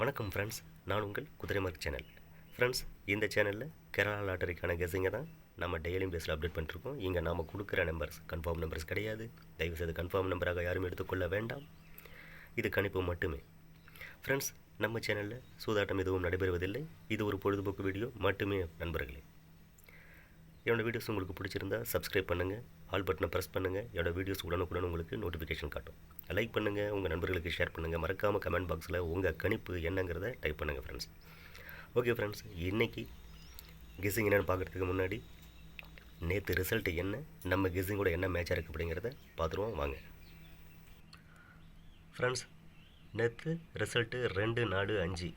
வணக்கம் ஃப்ரெண்ட்ஸ் நான் உங்கள் குதிரைமார்க் சேனல் ஃப்ரெண்ட்ஸ் இந்த சேனலில் கேரளா லாட்டரிக்கான கெஸிங்கை தான் நம்ம டெய்லியும் பேஸில் அப்டேட் பண்ணிருக்கோம் இங்கே நாம் கொடுக்குற நம்பர்ஸ் கன்ஃபார்ம் நம்பர்ஸ் கிடையாது. தயவுசெய்து கன்ஃபார்ம் நம்பராக யாரும் எடுத்துக்கொள்ள வேண்டாம். இது கணிப்பு மட்டுமே. ஃப்ரெண்ட்ஸ் நம்ம சேனலில் சூதாட்டம் எதுவும் நடைபெறுவதில்லை. இது ஒரு பொழுதுபோக்கு வீடியோ மட்டுமே நண்பர்களே. என்னோடய வீடியோஸ் உங்களுக்கு பிடிச்சிருந்தா சப்ஸ்கிரைப் பண்ணுங்கள் ஆல் பட்டனை ப்ரெஸ் பண்ணுங்கள் என்னோடய வீடியோஸ் உடனுக்குடன் உங்களுக்கு நோட்டிஃபிகேஷன் காட்டும். லைக் பண்ணுங்கள் உங்கள் நண்பர்களுக்கு ஷேர் பண்ணுங்கள் மறக்காமல் கமெண்ட் பாக்ஸில் உங்கள் கணிப்பு என்னங்கிறத டைப் பண்ணுங்கள் ஃப்ரெண்ட்ஸ் ஓகே ஃப்ரெண்ட்ஸ் இன்றைக்கி கெஸ்ஸிங் என்னென்னு பார்க்குறதுக்கு முன்னாடி நேற்று ரிசல்ட் என்ன நம்ம கெஸ்ஸிங்கோட என்ன மேட்சாக இருக்குது அப்படிங்கிறத பார்த்துருவோம் வாங்க. ஃப்ரெண்ட்ஸ் நேற்று ரிசல்ட்டு ரெண்டு நாலு அஞ்சு.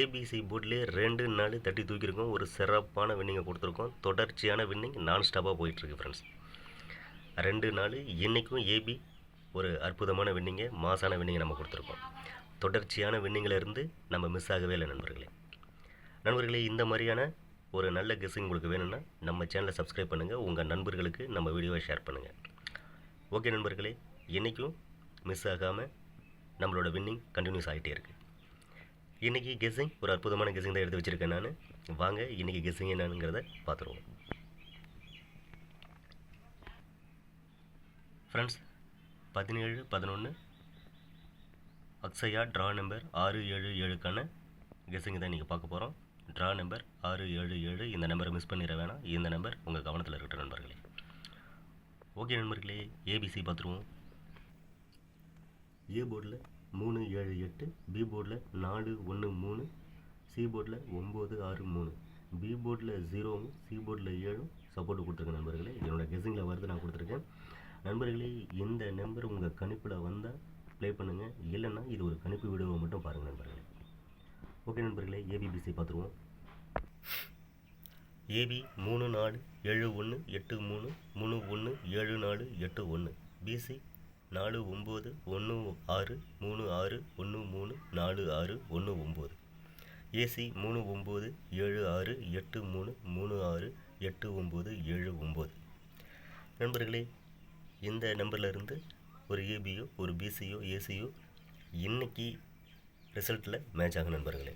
ஏபிசி போர்ட்லேயே ரெண்டு நாள் தட்டி தூக்கியிருக்கோம். ஒரு சிறப்பான வின்னிங்கை கொடுத்துருக்கோம். தொடர்ச்சியான வின்னிங் நான் ஸ்டாப்பாக போயிட்டுருக்கு ஃப்ரெண்ட்ஸ் ரெண்டு நாள் இன்றைக்கும் ஏபி ஒரு அற்புதமான வின்னிங்கை மாசான வின்னிங்கை நம்ம கொடுத்துருக்கோம். தொடர்ச்சியான வின்னிங்கில் இருந்து நம்ம மிஸ் ஆகவே இல்லை நண்பர்களே. நண்பர்களே இந்த மாதிரியான ஒரு நல்ல கெஸ்ஸிங் உங்களுக்கு வேணும்னா நம்ம சேனலை சப்ஸ்கிரைப் பண்ணுங்கள் உங்கள் நண்பர்களுக்கு நம்ம வீடியோவை ஷேர் பண்ணுங்கள் ஓகே நண்பர்களே இன்றைக்கும் மிஸ் ஆகாமல் நம்மளோட வின்னிங் கண்டினியூஸ் ஆகிட்டே இருக்குது இன்றைக்கி கெஸ்ஸிங் ஒரு அற்புதமான கெஸ்ஸிங் தான் எடுத்து வச்சுருக்கேன் நான். வாங்க இன்றைக்கி கெஸ்ஸிங் என்னங்கிறத பார்த்துருவோம். ஃப்ரெண்ட்ஸ் பதினேழு பதினொன்று அக்ஸயா ட்ரா நம்பர் ஆறு ஏழு ஏழுக்கான கெஸ்ஸிங் தான் நீங்கள் பார்க்க போகிறோம் ட்ரா நம்பர் ஆறு ஏழு ஏழு இந்த நம்பரை மிஸ் பண்ணிட வேணாம். இந்த நம்பர் உங்கள் கவனத்தில் இருக்கிற நண்பர்களே. ஓகே நண்பர்களே ஏபிசி பார்த்துருவோம். ஏ போர்டில் மூணு ஏழு எட்டு பி போர்டில் நாலு ஒன்று மூணு சி போர்டில் ஒம்பது ஆறு மூணு. பி போர்டில் ஜீரோவும் சி போர்டில் ஏழும் சப்போர்ட் கொடுத்துருக்கேன் நண்பர்களே. என்னோடய கெஸிங்கில் வருது நான் கொடுத்துருக்கேன். நண்பர்களே இந்த நம்பர் உங்கள் கணிப்பில் வந்தால் ப்ளே பண்ணுங்கள் இல்லைன்னா இது ஒரு கணிப்பு வீடியோவை மட்டும் பாருங்கள் நண்பர்களே. ஓகே நண்பர்களே ஏபிபிசி பார்த்துருவோம். ஏபி மூணு நாலு ஏழு ஒன்று எட்டு மூணு மூணு ஒன்று ஏழு நாலு எட்டு ஒன்று. பிசி நாலு ஒம்பது ஒன்று ஆறு மூணு ஆறு ஒன்று மூணு நாலு ஆறு ஒன்று ஒம்பது. ஏசி மூணு ஒம்பது ஏழு ஆறு எட்டு மூணு மூணு ஆறு எட்டு ஒம்பது ஏழு ஒம்பது. நண்பர்களே இந்த நம்பர்லேருந்து ஒரு ஏபியோ ஒரு பிசியோ ஏசியோ இன்றைக்கி ரிசல்ட்டில் மேட்ச் ஆகும் நண்பர்களே.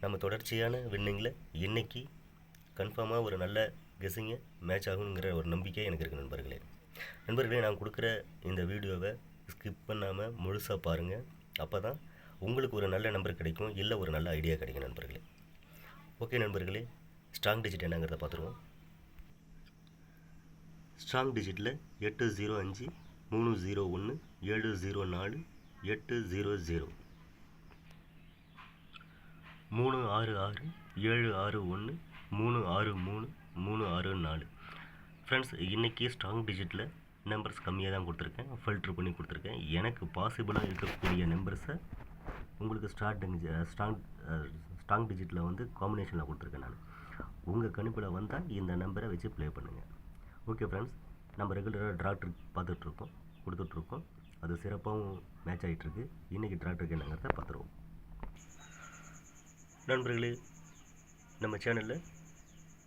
நம்ம தொடர்ச்சியான வின்னிங்கில் இன்றைக்கி கன்ஃபார்மாக ஒரு நல்ல கெஸ்ஸிங்கை மேட்ச் ஆகுங்கிற ஒரு நம்பிக்கை எனக்கு இருக்குது நண்பர்களே. நண்பர்களே நான் கொடுக்குற இந்த வீடியோவை ஸ்கிப் பண்ணாமல் முழுசாக பாருங்கள் அப்போ தான் உங்களுக்கு ஒரு நல்ல நம்பர் கிடைக்கும் இல்லை ஒரு நல்ல ஐடியா கிடைக்கும் நண்பர்களே. ஓகே நண்பர்களே ஸ்ட்ராங் டிஜிட் என்னங்கிறத பார்த்துருவோம். ஸ்ட்ராங் டிஜிட்டில் எட்டு ஜீரோ அஞ்சு மூணு ஜீரோ ஒன்று ஏழு ஜீரோ நாலு எட்டு ஜீரோ ஜீரோ மூணு ஆறு ஆறு ஏழு ஆறு ஒன்று மூணு ஆறு மூணு மூணு ஆறு நாலு. ஃப்ரெண்ட்ஸ் இன்றைக்கி ஸ்ட்ராங் டிஜிட்டில் நம்பர்ஸ் கம்மியாக தான் கொடுத்துருக்கேன். ஃபில்ட்ரு பண்ணி கொடுத்துருக்கேன். எனக்கு பாசிபிளாக இருக்கக்கூடிய நம்பர்ஸை உங்களுக்கு ஸ்டார்டிங் ஸ்ட்ராங் ஸ்ட்ராங் டிஜிட்டில் வந்து காம்பினேஷனில் கொடுத்துருக்கேன் நான். உங்கள் கணிப்பில் வந்தால் இந்த நம்பரை வச்சு ப்ளே பண்ணுங்கள் ஓகே ஃப்ரெண்ட்ஸ் நம்ம ரெகுலராக ட்ரா பார்த்துட்ருக்கோம் கொடுத்துட்ருக்கோம் அது சிறப்பாகவும் மேட்ச் ஆகிட்டுருக்கு இன்றைக்கி ட்ரா என்னங்கிறத பார்த்துருவோம். நண்பர்களே நம்ம சேனலில்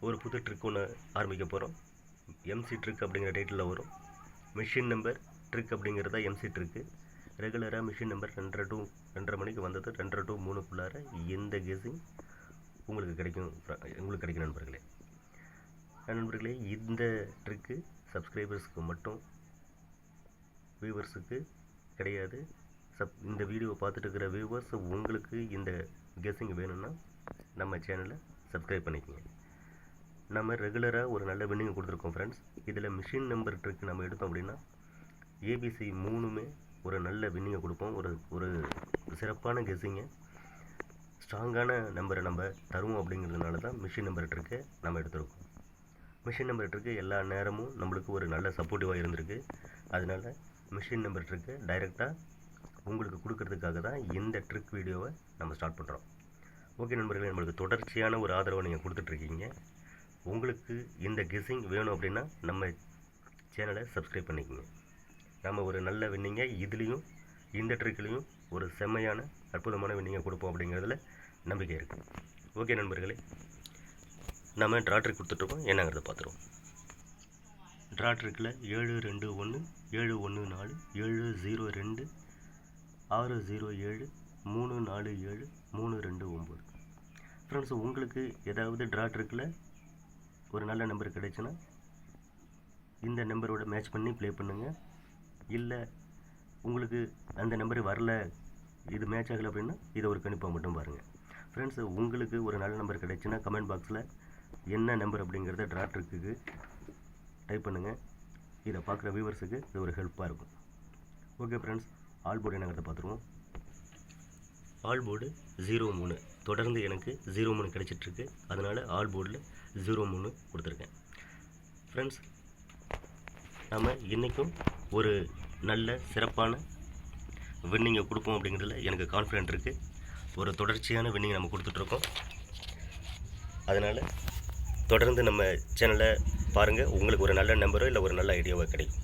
ஒரு புது ட்ரிக் ஒன்று ஆரம்பிக்க போகிறோம் எம்சி ட்ரிக் அப்படிங்கிற டைட்டிலில் வரும். மிஷின் நம்பர் ட்ரிக் அப்படிங்கிறது தான் எம்சி ட்ரிக்கு ரெகுலராக மிஷின் நம்பர் ரெண்டரை டூ ரெண்டரை மணிக்கு வந்தது ரெண்டரை டூ மூணுக்குள்ளார எந்த கெஸிங் உங்களுக்கு கிடைக்கும் உங்களுக்கு கிடைக்கும் நண்பர்களே. நண்பர்களே இந்த ட்ரிக்கு சப்ஸ்கிரைபர்ஸுக்கு மட்டும் வியூவர்ஸுக்கு கிடையாது. சப் இந்த வீடியோவை பார்த்துட்டு இருக்கிற வியூவர்ஸ் உங்களுக்கு இந்த கெஸ்ஸிங் வேணும்னா நம்ம சேனலை சப்ஸ்கிரைப் பண்ணிக்கோங்க. நம்ம ரெகுலராக ஒரு நல்ல வின்னிங் கொடுத்துருக்கோம் ஃப்ரெண்ட்ஸ் இதில் மிஷின் நம்பர் ட்ரிக் நம்ம எடுத்தோம் அப்படின்னா ஏபிசி மூணுமே ஒரு நல்ல வின்னிங்கை கொடுப்போம். ஒரு ஒரு சிறப்பான கெஸ்ஸிங்கை ஸ்ட்ராங்கான நம்பரை நம்ம தருவோம் அப்படிங்கிறதுனால தான் மிஷின் நம்பர் ட்ரிக்கை நம்ம எடுத்திருக்கோம். மிஷின் நம்பர் ட்ரிக்கு எல்லா நேரமும் நம்மளுக்கு ஒரு நல்ல சப்போர்ட்டிவாக இருந்திருக்கு. அதனால் மிஷின் நம்பர் ட்ரிக்கு டைரெக்டாக உங்களுக்கு கொடுக்கறதுக்காக தான் இந்த ட்ரிக் வீடியோவை நம்ம ஸ்டார்ட் பண்ணுறோம் ஓகே நண்பர்களே நம்மளுக்கு தொடர்ச்சியான ஒரு ஆதரவை நீங்கள் கொடுத்துட்ருக்கீங்க உங்களுக்கு இந்த கெஸ்ஸிங் வேணும் அப்படின்னா நம்ம சேனலை சப்ஸ்கிரைப் பண்ணிக்கோங்க. நம்ம ஒரு நல்ல வின்னிங்கை இதுலேயும் இந்த ட்ரிக்லேயும் ஒரு செம்மையான அற்புதமான வின்னிங்கை கொடுப்போம் அப்படிங்கிறதுல நம்பிக்கை இருக்குது ஓகே நண்பர்களே நம்ம ட்ரா ட்ரிக் கொடுத்துட்ருக்கோம். என்னங்கிறத பார்த்துருவோம். ட்ரா ட்ரிக்கில் ஏழு ரெண்டு ஒன்று ஏழு ஒன்று நாலு ஏழு ஜீரோ ரெண்டு ஆறு ஜீரோ ஏழு மூணு நாலு ஏழு மூணு ரெண்டு ஒம்பது. ஃப்ரெண்ட்ஸ் உங்களுக்கு ஏதாவது ட்ரா ட்ரிக்கில் ஒரு நல்ல நம்பர் கிடைச்சுன்னா இந்த நம்பரோட மேட்ச் பண்ணி ப்ளே பண்ணுங்கள் இல்லை உங்களுக்கு அந்த நம்பர் வரல இது மேட்ச் ஆகலை அப்படின்னா இதை ஒரு கணிப்பாக மட்டும் பாருங்கள் ஃப்ரெண்ட்ஸ் உங்களுக்கு ஒரு நல்ல நம்பர் கிடைச்சுன்னா கமெண்ட் பாக்ஸில் என்ன நம்பர் அப்படிங்கிறத ட்ராட்ருக்கு டைப் பண்ணுங்கள் இதை பார்க்குற வியூவர்ஸுக்கு இது ஒரு ஹெல்ப்பாக இருக்கும். ஓகே ஃப்ரெண்ட்ஸ் ஆல் போர்டு பார்த்துருவோம். ஆல் போர்டு ஜீரோ மூணு. தொடர்ந்து எனக்கு ஜீரோ மூணு கிடச்சிட்ருக்கு. அதனால் ஆல் போர்டில் ஜீரோ மூணு கொடுத்துருக்கேன். ஃப்ரெண்ட்ஸ் நம்ம இன்றைக்கும் ஒரு நல்ல சிறப்பான வின்னிங்கை கொடுப்போம் அப்படிங்கிறதுல எனக்கு கான்ஃபிடென்ட் இருக்குது ஒரு தொடர்ச்சியான வின்னிங் நம்ம கொடுத்துட்ருக்கோம். அதனால் தொடர்ந்து நம்ம சேனலை பாருங்கள் உங்களுக்கு ஒரு நல்ல நம்பரோ இல்லை ஒரு நல்ல ஐடியாவோ கிடைக்கும்.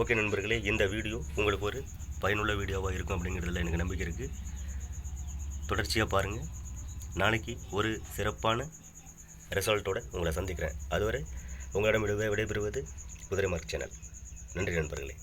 ஓகே நண்பர்களே இந்த வீடியோ உங்களுக்கு ஒரு பயனுள்ள வீடியோவாக இருக்கும் அப்படிங்கிறதுல எனக்கு நம்பிக்கை இருக்குது தொடர்ச்சியாக பாருங்கள் நாளைக்கு ஒரு சிறப்பான ரிசல்ட்டோடு உங்களை சந்திக்கிறேன். அதுவரை உங்களிடம் விடை விடைபெறுவது குதிரை மார்க் சேனல். நன்றி நண்பர்களே.